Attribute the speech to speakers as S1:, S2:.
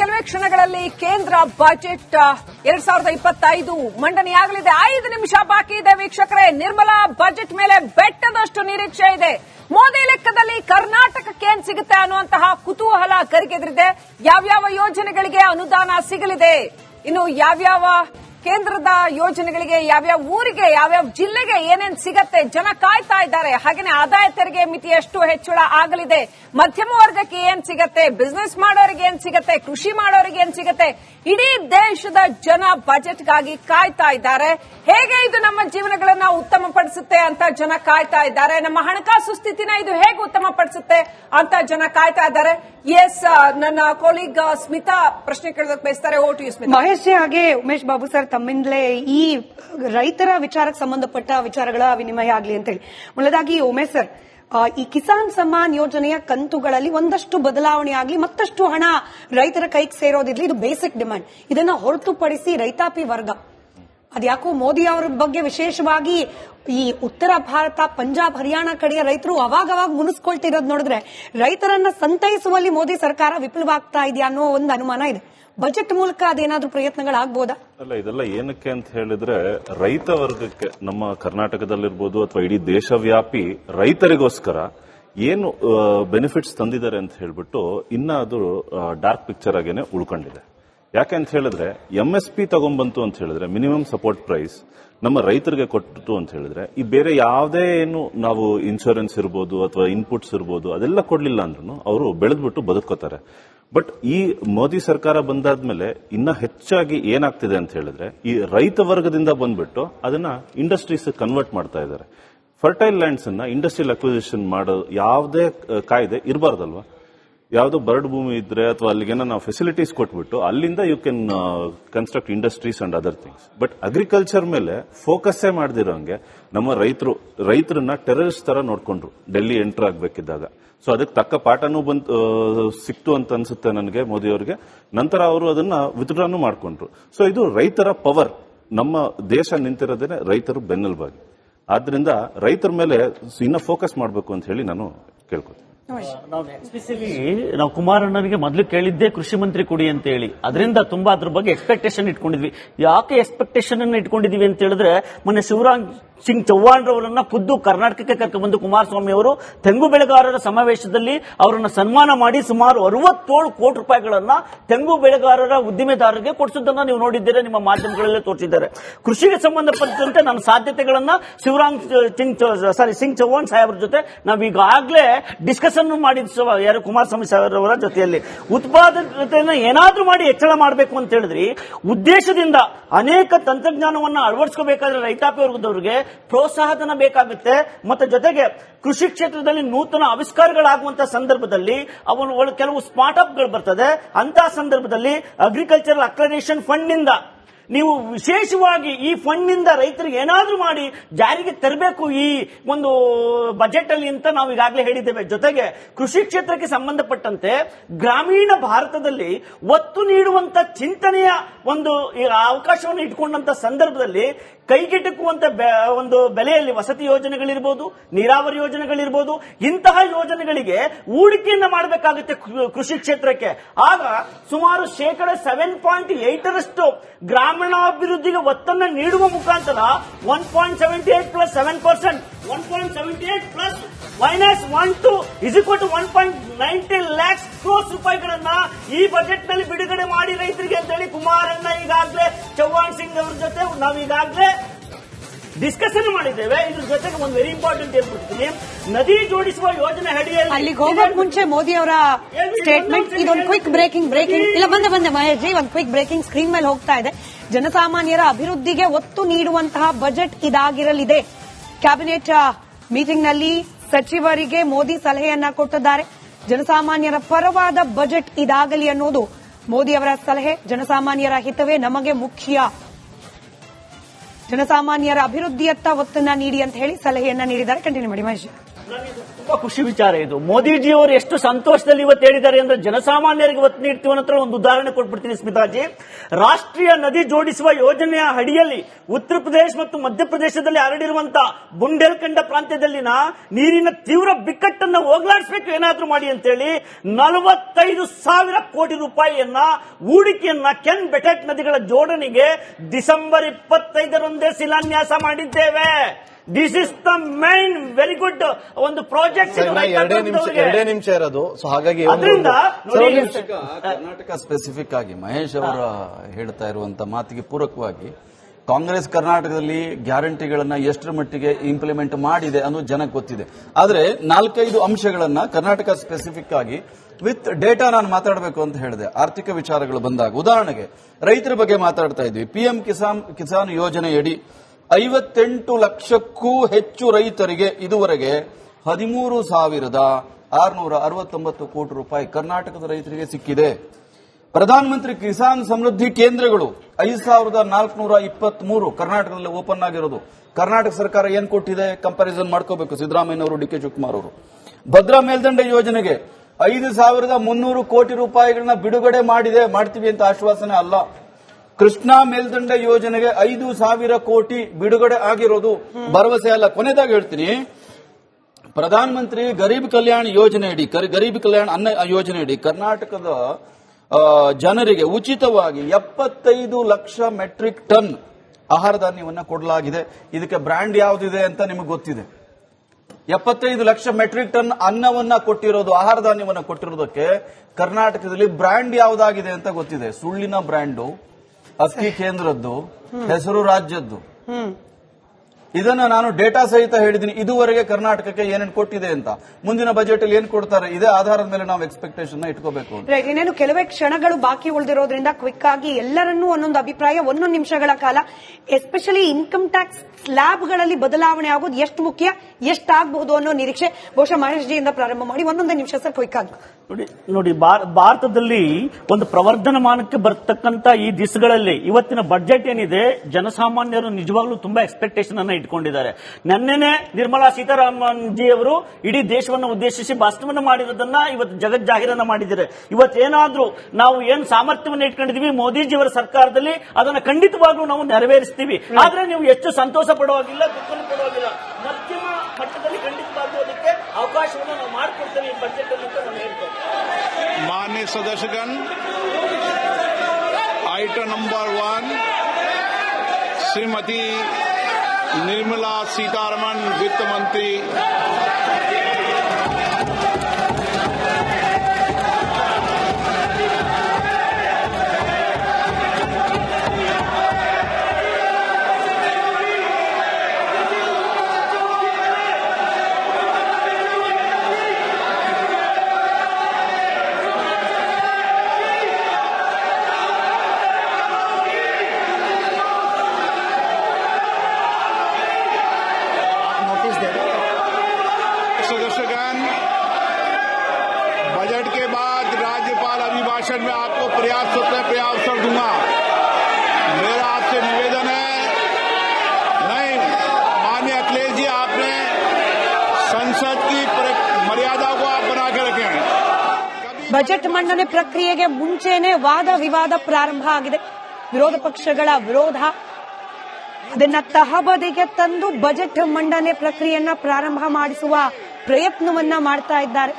S1: ಕೆಲವೇ ಕ್ಷಣಗಳಲ್ಲಿ ಕೇಂದ್ರ ಬಜೆಟ್ ಎರಡ್ ಸಾವಿರದ ಇಪ್ಪತ್ತೈದು ಮಂಡನೆಯಾಗಲಿದೆ. ಐದು ನಿಮಿಷ ಬಾಕಿ ಇದೆ ವೀಕ್ಷಕರೇ. ನಿರ್ಮಲಾ ಬಜೆಟ್ ಮೇಲೆ ಬೆಟ್ಟದಷ್ಟು ನಿರೀಕ್ಷೆ ಇದೆ. ಮೋದಿ ಲೆಕ್ಕದಲ್ಲಿ ಕರ್ನಾಟಕಕ್ಕೆ ಏನ್ ಸಿಗುತ್ತೆ ಅನ್ನುವಂತಹ ಕುತೂಹಲ ಕರಿಗೆದರಿದೆ. ಯಾವ್ಯಾವ ಯೋಜನೆಗಳಿಗೆ ಅನುದಾನ ಸಿಗಲಿದೆ? ಇನ್ನು ಯಾವ್ಯಾವ ಕೇಂದ್ರದ ಯೋಜನೆಗಳಿಗೆ ಯಾವ್ಯಾವ ಊರಿಗೆ, ಯಾವ್ಯಾವ ಜಿಲ್ಲೆಗೆ ಏನೇನ್ ಸಿಗತ್ತೆ, ಜನ ಕಾಯ್ತಾ ಇದ್ದಾರೆ. ಹಾಗೇನೆ ಆದಾಯ ತೆರಿಗೆ ಮಿತಿ ಎಷ್ಟು ಹೆಚ್ಚಳ ಆಗಲಿದೆ, ಮಧ್ಯಮ ವರ್ಗಕ್ಕೆ ಏನ್ ಸಿಗತ್ತೆ ಬಿಸ್ನೆಸ್ ಮಾಡೋರಿಗೆ ಏನ್ ಸಿಗತ್ತೆ, ಕೃಷಿ ಮಾಡೋರಿಗೆ ಏನ್ ಸಿಗತ್ತೆ, ಇಡೀ ದೇಶದ ಜನ ಬಜೆಟ್ಗಾಗಿ ಕಾಯ್ತಾ ಇದ್ದಾರೆ. ಹೇಗೆ ಇದು ನಮ್ಮ ಜೀವನಗಳನ್ನ ಉತ್ತಮಪಡಿಸುತ್ತೆ ಅಂತ ಜನ ಕಾಯ್ತಾ ಇದ್ದಾರೆ. ನಮ್ಮ ಹಣಕಾಸು ಸ್ಥಿತಿನ ಇದು ಹೇಗೆ ಉತ್ತಮಪಡಿಸುತ್ತೆ ಅಂತ ಜನ ಕಾಯ್ತಾ ಇದ್ದಾರೆ. ಎಸ್ ನನ್ನ ಕೊಲೀಗ್ ಸ್ಮಿತಾ ಪ್ರಶ್ನೆ ಕೇಳೋದಕ್ಕೆ ಬಯಸ್ತಾರೆ. ಓಟು ಸ್ಮಿತಾ.
S2: ಮಹೇಶ್ ಹಾಗೆ ಉಮೇಶ್ ಬಾಬು ಸರ್ ತಮ್ಮಿಂದಲೇ ಈ ರೈತರ ವಿಚಾರಕ್ಕೆ ಸಂಬಂಧಪಟ್ಟ ವಿಚಾರಗಳ ವಿನಿಮಯ ಆಗಲಿ ಅಂತ ಹೇಳಿ ಮೊದಲಾಗಿ ಉಮೇಶ್ ಸರ್ ಈ ಕಿಸಾನ್ ಸಮ್ಮಾನ್ ಯೋಜನೆಯ ಕಂತುಗಳಲ್ಲಿ ಒಂದಷ್ಟು ಬದಲಾವಣೆ ಆಗಲಿ, ಮತ್ತಷ್ಟು ಹಣ ರೈತರ ಕೈಗೆ ಸೇರೋದಿರ್ಲಿ ಇದು ಬೇಸಿಕ್ ಡಿಮಾಂಡ್ ಇದನ್ನ ಹೊರತುಪಡಿಸಿ ರೈತಾಪಿ ವರ್ಗ ಅದ್ಯಾಕೋ ಮೋದಿ ಅವರ ಬಗ್ಗೆ ವಿಶೇಷವಾಗಿ ಈ ಉತ್ತರ ಭಾರತ, ಪಂಜಾಬ್, ಹರಿಯಾಣ ಕಡೆಯ ರೈತರು ಅವಾಗವಾಗ ಮುನಿಸ್ಕೊಳ್ತಿರೋದು ನೋಡಿದ್ರೆ ರೈತರನ್ನ ಸಂತೈಸುವಲ್ಲಿ ಮೋದಿ ಸರ್ಕಾರ ವಿಫಲವಾಗ್ತಾ ಇದೆಯಾ ಅನ್ನೋ ಒಂದು ಅನುಮಾನ ಇದೆ. ಬಜೆಟ್ ಮೂಲಕ ಅದೇನಾದ್ರೂ ಪ್ರಯತ್ನಗಳಾಗಬಹುದಾ
S3: ಅಲ್ಲ, ಇದೆಲ್ಲ ಏನಕ್ಕೆ ಅಂತ ಹೇಳಿದ್ರೆ ರೈತ ವರ್ಗಕ್ಕೆ, ನಮ್ಮ ಕರ್ನಾಟಕದಲ್ಲಿರ್ಬೋದು ಅಥವಾ ಇಡೀ ದೇಶವ್ಯಾಪಿ ರೈತರಿಗೋಸ್ಕರ ಏನು ಬೆನಿಫಿಟ್ಸ್ ತಂದಿದ್ದಾರೆ ಅಂತ ಹೇಳ್ಬಿಟ್ಟು ಇನ್ನ ಅದು ಡಾರ್ಕ್ ಪಿಕ್ಚರ್ ಆಗೇನೆ ಉಳ್ಕೊಂಡಿದೆ. ಯಾಕೆ ಅಂತ ಹೇಳಿದ್ರೆ ಎಂ ಎಸ್ ಪಿ ತಗೊಂಡ್ಬಂತು ಅಂತ ಹೇಳಿದ್ರೆ ಮಿನಿಮಮ್ ಸಪೋರ್ಟ್ ಪ್ರೈಸ್ ನಮ್ಮ ರೈತರಿಗೆ ಕೊಟ್ಟು ಅಂತ ಹೇಳಿದ್ರೆ, ಈ ಬೇರೆ ಯಾವುದೇ ಏನು ನಾವು ಇನ್ಶೂರೆನ್ಸ್ ಇರ್ಬೋದು ಅಥವಾ ಇನ್ಪುಟ್ಸ್ ಇರ್ಬೋದು, ಅದೆಲ್ಲ ಕೊಡ್ಲಿಲ್ಲ ಅಂದ್ರೂ ಅವರು ಬೆಳೆದ್ಬಿಟ್ಟು ಬದುಕೋತಾರೆ ಬಟ್ ಈ ಮೋದಿ ಸರ್ಕಾರ ಬಂದಾದ್ಮೇಲೆ ಇನ್ನ ಹೆಚ್ಚಾಗಿ ಏನಾಗ್ತಿದೆ ಅಂತ ಹೇಳಿದ್ರೆ, ಈ ರೈತ ವರ್ಗದಿಂದ ಬಂದ್ಬಿಟ್ಟು ಅದನ್ನ ಇಂಡಸ್ಟ್ರೀಸ್ ಕನ್ವರ್ಟ್ ಮಾಡ್ತಾ ಇದ್ದಾರೆ. ಫರ್ಟೈಲ್ ಲ್ಯಾಂಡ್ಸ್ ಅನ್ನ ಇಂಡಸ್ಟ್ರಿಯಲ್ ಅಕ್ವಿಸಿಷನ್ ಮಾಡೋ ಯಾವುದೇ ಕಾಯ್ದೆ ಇರಬಾರ್ದಲ್ವಾ? ಯಾವುದೋ ಬರ್ಡ್ ಭೂಮಿ ಇದ್ರೆ ಅಥವಾ ಅಲ್ಲಿಗೆ ನಾವು ಫೆಸಿಲಿಟೀಸ್ ಕೊಟ್ಬಿಟ್ಟು ಅಲ್ಲಿಂದ you can construct industries and other things but agriculture ಮೇಲೆ ಫೋಕಸ್ಸೇ ಮಾಡ್ದಿರೋಂಗೆ ನಮ್ಮ ರೈತರು, ರೈತರನ್ನ ಟೆರರಿಸ್ಟ್ ತರ ನೋಡ್ಕೊಂಡ್ರು. ಡೆಲ್ಲಿ ಎಂಟರ್ ಆಗ್ಬೇಕಿದ್ದಾಗ. ಸೊ ಅದಕ್ಕೆ ತಕ್ಕ ಪಾಠನೂ ಬಂತು ಸಿಕ್ತು ಅಂತ ಅನ್ಸುತ್ತೆ ನನಗೆ, ಮೋದಿ ಅವರಿಗೆ. ನಂತರ ಅವರು ಅದನ್ನ ವಿತ್ಡ್ರಾನು ಮಾಡ್ಕೊಂಡ್ರು. ಸೊ ಇದು ರೈತರ ಪವರ್ ನಮ್ಮ ದೇಶ ನಿಂತಿರೋದೇ ರೈತರು ಬೆನ್ನೆಲುಬಾಗಿ. ಆದ್ರಿಂದ ರೈತರ ಮೇಲೆ ಇನ್ನ ಫೋಕಸ್ ಮಾಡಬೇಕು ಅಂತ ಹೇಳಿ ನಾನು ಕೇಳ್ಕೊತೀನಿ.
S4: ಎಸ್ಪೆಷಲಿ ನಾವು ಕುಮಾರಣ್ಣನಿಗೆ ಮೊದಲು ಕೇಳಿದ್ದೆ ಕೃಷಿ ಮಂತ್ರಿ ಕೊಡಿ ಅಂತ ಹೇಳಿ ಅದರಿಂದ ತುಂಬಾ ಅದ್ರ ಬಗ್ಗೆ ಎಕ್ಸ್ಪೆಕ್ಟೇಷನ್ ಇಟ್ಕೊಂಡಿದ್ವಿ. ಯಾಕೆ ಎಕ್ಸ್ಪೆಕ್ಟೇಷನ್ ಇಟ್ಕೊಂಡಿದೀವಿ ಅಂತ ಹೇಳಿದ್ರೆ, ಮೊನ್ನೆ ಶಿವರಾಜ್ ಸಿಂಗ್ ಚೌಹಾಣ್ ರವರನ್ನ ಖುದ್ದು ಕರ್ನಾಟಕಕ್ಕೆ ಕರ್ಕೊಂಡ್ಬಂದು ಕುಮಾರಸ್ವಾಮಿ ಅವರು ತೆಂಗು ಬೆಳೆಗಾರರ ಸಮಾವೇಶದಲ್ಲಿ ಅವರನ್ನ ಸನ್ಮಾನ ಮಾಡಿ ಸುಮಾರು ಅರವತ್ತೇಳು ಕೋಟಿ ರೂಪಾಯಿಗಳನ್ನ ತೆಂಗು ಬೆಳೆಗಾರರ ಉದ್ದಿಮೆದಾರರಿಗೆ ಕೊಡಿಸಿದ್ದನ್ನ ನೀವು ನೋಡಿದ್ದೀರ, ನಿಮ್ಮ ಮಾಧ್ಯಮಗಳಲ್ಲೇ ತೋರಿಸಿದ್ದಾರೆ. ಕೃಷಿಗೆ ಸಂಬಂಧಪಟ್ಟಂತೆ ನನ್ನ ಸಾಧ್ಯತೆಗಳನ್ನ ಶಿವರಾಮ್ ಸಿಂಗ್ ಸಾರಿ ಸಿಂಗ್ ಚೌಹಾಣ್ ಸಾಹೇಬ್ರ ಜೊತೆ ನಾವು ಈಗಾಗಲೇ ಡಿಸ್ಕಷನ್ ಮಾಡಿದ ಯಾರು ಕುಮಾರಸ್ವಾಮಿ ಸಾಹೇಬ್ರವರ ಜೊತೆಯಲ್ಲಿ. ಉತ್ಪಾದಕತೆಯನ್ನು ಏನಾದ್ರೂ ಮಾಡಿ ಹೆಚ್ಚಳ ಮಾಡಬೇಕು ಅಂತ ಹೇಳಿದ್ರಿ, ಉದ್ದೇಶದಿಂದ ಅನೇಕ ತಂತ್ರಜ್ಞಾನವನ್ನ ಅಳವಡಿಸ್ಕೋಬೇಕಾದ್ರೆ ರೈತಾಪಿ ವರ್ಗದವರಿಗೆ ಪ್ರೋತ್ಸಾಹಧನ ಬೇಕಾಗುತ್ತೆ. ಮತ್ತೆ ಜೊತೆಗೆ ಕೃಷಿ ಕ್ಷೇತ್ರದಲ್ಲಿ ನೂತನ ಆವಿಷ್ಕಾರಗಳಾಗುವಂತ ಸಂದರ್ಭದಲ್ಲಿ ಅವನು ಕೆಲವು ಅಪ್ಗಳು ಬರ್ತದೆ. ಅಂತ ಸಂದರ್ಭದಲ್ಲಿ ಅಗ್ರಿಕಲ್ಚರಲ್ ಅಕ್ಲರೇಷನ್ ಫಂಡ್ನಿಂದ ನೀವು ವಿಶೇಷವಾಗಿ ಈ ಫಂಡ್ನಿಂದ ರೈತರಿಗೆ ಏನಾದ್ರೂ ಮಾಡಿ ಜಾರಿಗೆ ತರಬೇಕು ಈ ಒಂದು ಬಜೆಟ್ ಅಲ್ಲಿ ಅಂತ ನಾವು ಈಗಾಗಲೇ ಹೇಳಿದ್ದೇವೆ. ಜೊತೆಗೆ ಕೃಷಿ ಕ್ಷೇತ್ರಕ್ಕೆ ಸಂಬಂಧಪಟ್ಟಂತೆ ಗ್ರಾಮೀಣ ಭಾರತದಲ್ಲಿ ಒತ್ತು ನೀಡುವಂತ ಚಿಂತನೆಯ ಒಂದು ಅವಕಾಶವನ್ನು ಇಟ್ಕೊಂಡಂತ ಸಂದರ್ಭದಲ್ಲಿ ಕೈಗೆಟುಕುವಂತ ಒಂದು ಬೆಲೆಯಲ್ಲಿ ವಸತಿ ಯೋಜನೆಗಳಿರ್ಬೋದು, ನೀರಾವರಿ ಯೋಜನೆಗಳಿರ್ಬೋದು, ಇಂತಹ ಯೋಜನೆಗಳಿಗೆ ಹೂಡಿಕೆಯನ್ನು ಮಾಡಬೇಕಾಗುತ್ತೆ ಕೃಷಿ ಕ್ಷೇತ್ರಕ್ಕೆ. ಆಗ ಸುಮಾರು ಶೇಕಡ ಸೆವೆನ್ ಪಾಯಿಂಟ್ ಏಟರಷ್ಟು ಗ್ರಾಮೀಣಾಭಿವೃದ್ಧಿಗೆ ಒತ್ತನ್ನು ನೀಡುವ ಮುಖಾಂತರ one point seventy eight plus seven percent one point seventy eight plus minus one two is equal to one point ninety lakhs crores ರೂಪಾಯಿಗಳನ್ನ ಈ ಬಜೆಟ್ನಲ್ಲಿ ಬಿಡುಗಡೆ ಮಾಡಿ ರೈತರಿಗೆ ಅಂತ ಹೇಳಿ ಕುಮಾರಣ್ಣ ಈಗಾಗಲೇ ಚೌಹಾಣ್ ಸಿಂಗ್ ಅವ್ರ ಜೊತೆ ನಾವು ಈಗಾಗಲೇ ಡಿಸ್ಕಷನ್ ಮಾಡಿದ್ದೇವೆ. ಇದ್ರ ಜೊತೆಗೆ ಒಂದು ವೆರಿ ಇಂಪಾರ್ಟೆಂಟ್ ಹೇಳ್ಬಿಡ್ತೀನಿ ನದಿ ಜೋಡಿಸುವ ಯೋಜನೆ ಅಡಿಯಲ್ಲಿ
S2: ಅಲ್ಲಿಗೆ ಹೋಗೋಕ್ ಮುಂಚೆ ಮೋದಿ ಅವರ ಸ್ಟೇಟ್ಮೆಂಟ್ ಇದೊಂದು ಕ್ವಿಕ್ ಬ್ರೇಕಿಂಗ್ ಬ್ರೇಕಿಂಗ್ ಇಲ್ಲ ಬಂದೆ ಬಂದೆ ಮಹೇಶ್ ಜಿ ಒಂದು ಕ್ವಿಕ್ ಬ್ರೇಕಿಂಗ್ ಸ್ಕ್ರೀನ್ ಮೇಲೆ ಹೋಗ್ತಾ ಇದೆ. ಜನಸಾಮಾನ್ಯರ ಅಭಿವೃದ್ಧಿಗೆ ಒತ್ತು ನೀಡುವಂತಹ ಬಜೆಟ್ ಇದಾಗಿರಲಿದೆ. ಕ್ಯಾಬಿನೆಟ್ ಮೀಟಿಂಗ್ನಲ್ಲಿ ಸಚಿವರಿಗೆ ಮೋದಿ ಸಲಹೆಯನ್ನ ಕೊಟ್ಟಿದ್ದಾರೆ. ಜನಸಾಮಾನ್ಯರ ಪರವಾದ ಬಜೆಟ್ ಇದಾಗಲಿ ಅನ್ನೋದು ಮೋದಿ ಅವರ ಸಲಹೆ. ಜನಸಾಮಾನ್ಯರ ಹಿತವೇ ನಮಗೆ ಮುಖ್ಯ. ಜನಸಾಮಾನ್ಯರ ಅಭಿವೃದ್ಧಿಯತ್ತ ಒತ್ತನ್ನ ನೀಡಿ ಅಂತ ಹೇಳಿ ಸಲಹೆಯನ್ನ ನೀಡಿದ್ದಾರೆ. ಕಂಟಿನ್ಯೂ ಮಾಡಿ ಮಹೇಶ್.
S4: ತುಂಬಾ ಖುಷಿ ವಿಚಾರ ಇದು. ಮೋದಿಜಿ ಅವರು ಎಷ್ಟು ಸಂತೋಷದಲ್ಲಿ ಇವತ್ತು ಹೇಳಿದ್ದಾರೆ ಅಂದ್ರೆ ಜನಸಾಮಾನ್ಯರಿಗೆ ಒತ್ತು ನೀಡ್ತೀವಿ ಅನ್ನೋ ಒಂದು ಉದಾಹರಣೆ ಕೊಟ್ಬಿಡ್ತೀನಿ ಸ್ಮಿತಾಜಿ. ರಾಷ್ಟ್ರೀಯ ನದಿ ಜೋಡಿಸುವ ಯೋಜನೆಯ ಅಡಿಯಲ್ಲಿ ಉತ್ತರ ಪ್ರದೇಶ ಮತ್ತು ಮಧ್ಯಪ್ರದೇಶದಲ್ಲಿ ಹರಡಿರುವಂತಹ ಬುಂಡೇಲ್ಖಂಡ ಪ್ರಾಂತ್ಯದಲ್ಲಿನ ನೀರಿನ ತೀವ್ರ ಬಿಕ್ಕಟ್ಟನ್ನು ಹೋಗಲಾಡಿಸಬೇಕು, ಏನಾದ್ರೂ ಮಾಡಿ ಅಂತೇಳಿ ನಲವತ್ತೈದು ಸಾವಿರ ಕೋಟಿ ರೂಪಾಯಿಯನ್ನ ಹೂಡಿಕೆಯನ್ನ ಕೆನ್ ಬೆಟೆಟ್ ನದಿಗಳ ಜೋಡಣೆಗೆ ಡಿಸೆಂಬರ್ ಇಪ್ಪತ್ತೈದರೊಂದೇ ಶಿಲಾನ್ಯಾಸ ಮಾಡಿದ್ದೇವೆ. This is the main very good ಒಂದು ಪ್ರಾಜೆಕ್ಟ್
S5: ಎರಡೇ ನಿಮಿಷ ಇರೋದು. ಸೊ ಹಾಗಾಗಿ
S4: ಅದರಿಂದ
S5: ಕರ್ನಾಟಕ ಸ್ಪೆಸಿಫಿಕ್ ಆಗಿ ಮಹೇಶ್ ಅವರ ಹೇಳ್ತಾ ಇರುವಂತ ಮಾತಿಗೆ ಪೂರಕವಾಗಿ ಕಾಂಗ್ರೆಸ್ ಕರ್ನಾಟಕದಲ್ಲಿ ಗ್ಯಾರಂಟಿಗಳನ್ನ ಎಷ್ಟರ ಮಟ್ಟಿಗೆ ಇಂಪ್ಲಿಮೆಂಟ್ ಮಾಡಿದೆ ಅನ್ನೋದು ಜನಕ್ಕೆ ಗೊತ್ತಿದೆ. ಆದರೆ ನಾಲ್ಕೈದು ಅಂಶಗಳನ್ನ ಕರ್ನಾಟಕ ಸ್ಪೆಸಿಫಿಕ್ ಆಗಿ ವಿತ್ ಡೇಟಾ ನಾನು ಮಾತಾಡಬೇಕು ಅಂತ ಹೇಳಿದೆ. ಆರ್ಥಿಕ ವಿಚಾರಗಳು ಬಂದಾಗ ಉದಾಹರಣೆಗೆ ರೈತರ ಬಗ್ಗೆ ಮಾತಾಡ್ತಾ ಇದ್ವಿ. ಪಿಎಂ ಕಿಸಾನ್ ಕಿಸಾನ್ ಯೋಜನೆಯಡಿ ಐವತ್ತೆಂಟು ಲಕ್ಷಕ್ಕೂ ಹೆಚ್ಚು ರೈತರಿಗೆ ಇದುವರೆಗೆ ಹದಿಮೂರು ಸಾವಿರದ ಆರುನೂರ ಅರವತ್ತೊಂಬತ್ತು ಕೋಟಿ ರೂಪಾಯಿ ಕರ್ನಾಟಕದ ರೈತರಿಗೆ ಸಿಕ್ಕಿದೆ. ಪ್ರಧಾನಮಂತ್ರಿ ಕಿಸಾನ್ ಸಮೃದ್ಧಿ ಕೇಂದ್ರಗಳು ಐದು ಸಾವಿರದ ನಾಲ್ಕುನೂರ ಇಪ್ಪತ್ತ್ ಮೂರು ಕರ್ನಾಟಕದಲ್ಲಿ ಓಪನ್ ಆಗಿರೋದು. ಕರ್ನಾಟಕ ಸರ್ಕಾರ ಏನ್ ಕೊಟ್ಟಿದೆ? ಕಂಪ್ಯಾರಿಸನ್ ಮಾಡ್ಕೋಬೇಕು. ಸಿದ್ದರಾಮಯ್ಯನವರು, ಡಿ ಕೆ ಶಿವಕುಮಾರ್ ಅವರು ಭದ್ರಾ ಮೇಲ್ದಂಡೆ ಯೋಜನೆಗೆ ಐದು ಸಾವಿರದ ಮುನ್ನೂರು ಕೋಟಿ ರೂಪಾಯಿಗಳನ್ನ ಬಿಡುಗಡೆ ಮಾಡಿದೆ. ಮಾಡ್ತೀವಿ ಅಂತ ಆಶ್ವಾಸನೆ ಅಲ್ಲ. ಕೃಷ್ಣಾ ಮೇಲ್ದಂಡ ಯೋಜನೆಗೆ ಐದು ಸಾವಿರ ಕೋಟಿ ಬಿಡುಗಡೆ ಆಗಿರೋದು ಭರವಸೆ ಅಲ್ಲ. ಕೊನೆದಾಗ ಹೇಳ್ತೀನಿ ಪ್ರಧಾನ ಮಂತ್ರಿ ಗರೀಬ್ ಕಲ್ಯಾಣ ಯೋಜನೆಯಡಿ, ಕರಿ- ಗರೀಬ್ ಕಲ್ಯಾಣ ಅನ್ನ ಯೋಜನೆ ಅಡಿ ಕರ್ನಾಟಕದ ಜನರಿಗೆ ಉಚಿತವಾಗಿ ಎಪ್ಪತ್ತೈದು ಲಕ್ಷ ಮೆಟ್ರಿಕ್ ಟನ್ ಆಹಾರ ಧಾನ್ಯವನ್ನ ಕೊಡಲಾಗಿದೆ. ಇದಕ್ಕೆ ಬ್ರ್ಯಾಂಡ್ ಯಾವ್ದಿದೆ ಅಂತ ನಿಮಗೆ ಗೊತ್ತಿದೆ. ಎಪ್ಪತ್ತೈದು ಲಕ್ಷ ಮೆಟ್ರಿಕ್ ಟನ್ ಅನ್ನವನ್ನ ಕೊಟ್ಟಿರೋದು, ಆಹಾರ ಧಾನ್ಯವನ್ನ ಕೊಟ್ಟಿರೋದಕ್ಕೆ ಕರ್ನಾಟಕದಲ್ಲಿ ಬ್ರ್ಯಾಂಡ್ ಯಾವ್ದಾಗಿದೆ ಅಂತ ಗೊತ್ತಿದೆ. ಸುಳ್ಳಿನ ಬ್ರ್ಯಾಂಡು ಅಕ್ಕಿ ಕೇಂದ್ರದ್ದು ಹೆಸರು ರಾಜ್ಯದ್ದು. ಇದನ್ನ ನಾನು ಡೇಟಾ ಸಹಿತ ಹೇಳಿದ್ದೀನಿ. ಇದುವರೆಗೆ ಕರ್ನಾಟಕಕ್ಕೆ ಏನೇನು ಕೊಟ್ಟಿದೆ ಅಂತ. ಮುಂದಿನ ಬಜೆಟ್ ಅಲ್ಲಿ ಏನ್ ಕೊಡ್ತಾರೆ ಇದೇ ಆಧಾರದ ಮೇಲೆ ನಾವು ಎಕ್ಸ್ಪೆಕ್ಟೇಷನ್ ಇಟ್ಕೋಬೇಕು ಅಂತ.
S2: ರೈಟ್ ಇನ್ನೇನು ಕೆಲವೇ ಕ್ಷಣಗಳು ಬಾಕಿ ಉಳಿದಿರೋದ್ರಿಂದ ಕ್ವಿಕ್ ಆಗಿ ಎಲ್ಲರನ್ನೂ ಒಂದೊಂದು ಅಭಿಪ್ರಾಯ ಒಂದೊಂದು ನಿಮಿಷಗಳ ಕಾಲ. ಎಸ್ಪೆಷಲಿ ಇನ್ಕಮ್ ಟ್ಯಾಕ್ಸ್ ಸ್ಲ್ಯಾಬ್ಗಳಲ್ಲಿ ಬದಲಾವಣೆ ಆಗೋದು ಎಷ್ಟು ಮುಖ್ಯ ಎಷ್ಟಾಗಬಹುದು ಅನ್ನೋ ನಿರೀಕ್ಷೆ. ಬಹುಶಃ ಮಹೇಶ್ ಜಿಯಿಂದ ಪ್ರಾರಂಭ ಮಾಡಿ ಒಂದೊಂದೇ ನಿಮಿಷ ಸರ್ ಕ್ವಿಕ್ ಆಗಿ.
S4: ನೋಡಿ ನೋಡಿ ಭಾರ- ಭಾರತದಲ್ಲಿ ಒಂದು ಪ್ರವರ್ಧನಮಾನಕ್ಕೆ ಬರ್ತಕ್ಕಂತ ಈ ದಿಸ್ಗಳಲ್ಲಿ ಇವತ್ತಿನ ಬಜೆಟ್ ಏನಿದೆ ಜನಸಾಮಾನ್ಯರು ನಿಜವಾಗ್ಲೂ ತುಂಬಾ ಎಕ್ಸ್ಪೆಕ್ಟೇಷನ್ ಅನ್ನ ಇಟ್ಕೊಂಡಿದ್ದಾರೆ ನೆನ್ನೆನೆ ನಿರ್ಮಲಾ ಸೀತಾರಾಮನ್ ಜಿ ಅವರು ಇಡೀ ದೇಶವನ್ನು ಉದ್ದೇಶಿಸಿ ಭಾಷಣವನ್ನ ಮಾಡಿರೋದನ್ನ ಇವತ್ತು ಜಗತ್ ಜಾಹೀರನ್ನ ಮಾಡಿದ್ದಾರೆ ಇವತ್ತೇನಾದ್ರೂ ನಾವು ಏನ್ ಸಾಮರ್ಥ್ಯವನ್ನು ಇಟ್ಕೊಂಡಿದೀವಿ ಮೋದಿಜಿಯವರ ಸರ್ಕಾರದಲ್ಲಿ ಅದನ್ನ ಖಂಡಿತವಾಗ್ಲೂ ನಾವು ನೆರವೇರಿಸ್ತೀವಿ ಆದ್ರೆ ನೀವು ಎಷ್ಟು ಸಂತೋಷ ಪಡುವಾಗಿಲ್ಲ ದುಃಖನೂ ಪಡುವಾಗಿಲ್ಲ ಮಧ್ಯಮ ಮಟ್ಟದಲ್ಲಿ ಖಂಡಿತವಾಗ್ಲೂ ಅದಕ್ಕೆ ಅವಕಾಶವನ್ನು ನಾವು ಮಾಡಿಕೊಡ್ತೇವೆ ಈ ಬಜೆಟ್ ಅಲ್ಲಿ ಅಂತ ನಾನು ಹೇಳ್ತೇನೆ
S6: माननीय सदस्यगण item number one Shrimati Nirmala Sitharaman वित्त मंत्री। में आपको पर्याप्त स्वतः पर्याप्त अवसर दूंगा मेरा आपसे निवेदन है नहीं माननीय अखिलेश जी आपने संसद की प्र- मर्यादा को आप बना के रखें
S2: ಬಜೆಟ್ ಮಂಡನೆ ಪ್ರಕ್ರಿಯೆಗೆ ಮುಂಚೆನೆ ವಾದ ವಿವಾದ ಪ್ರಾರಂಭ ಆಗಿದೆ ವಿರೋಧ ಪಕ್ಷಗಳ ವಿರೋಧ ಅದನ್ನ ತಹಬದಿಗೆ ತಂದು ಬಜೆಟ್ ಮಂಡನೆ ಪ್ರಕ್ರಿಯೆಯನ್ನ ಪ್ರಾರಂಭ ಮಾಡಿಸುವ ಪ್ರಯತ್ನವನ್ನ ಮಾಡ್ತಾ ಇದ್ದಾರೆ